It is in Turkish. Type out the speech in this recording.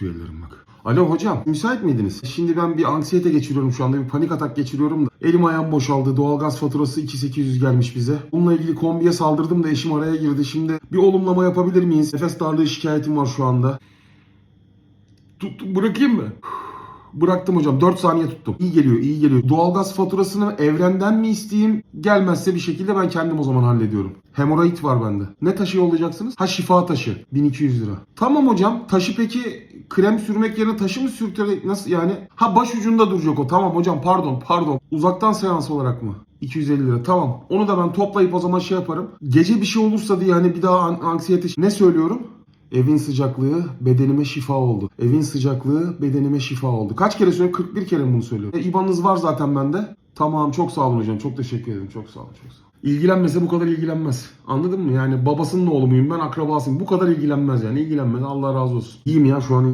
titriyor bak. Alo hocam müsait miydiniz? Şimdi ben bir anksiyete geçiriyorum şu anda bir panik atak geçiriyorum da. Elim ayağım boşaldı doğalgaz faturası 2800 gelmiş bize. Bununla ilgili kombiye saldırdım da eşim araya girdi. Şimdi bir olumlama yapabilir miyiz? Nefes darlığı şikayetim var şu anda. Tut, bırakayım mı? Bıraktım hocam 4 saniye tuttum. İyi geliyor iyi geliyor. Doğalgaz faturasını evrenden mi isteyeyim? Gelmezse bir şekilde ben kendim o zaman hallediyorum. Hemoroid var bende. Ne taşı yollayacaksınız? Ha şifa taşı. 1200 lira. Tamam hocam. Taşı peki krem sürmek yerine taşı mı sürterek nasıl yani? Ha baş ucunda duracak o. Tamam hocam pardon pardon. Uzaktan seans olarak mı? 250 lira tamam. Onu da ben toplayıp o zaman şey yaparım. Gece bir şey olursa diye hani bir daha an- anksiyete... Ne söylüyorum? Evin sıcaklığı bedenime şifa oldu. Evin sıcaklığı bedenime şifa oldu. Kaç kere söylüyorum? 41 kere mi bunu söylüyorum. E, İBAN'ınız var zaten bende. Tamam çok sağ olun hocam. Çok teşekkür ederim. Çok sağ olun. Çok sağ olun. İlgilenmese bu kadar ilgilenmez. Anladın mı? Yani babasının oğlu muyum ben akrabasıyım. Bu kadar ilgilenmez yani. İlgilenmez. Allah razı olsun. İyiyim ya şu an.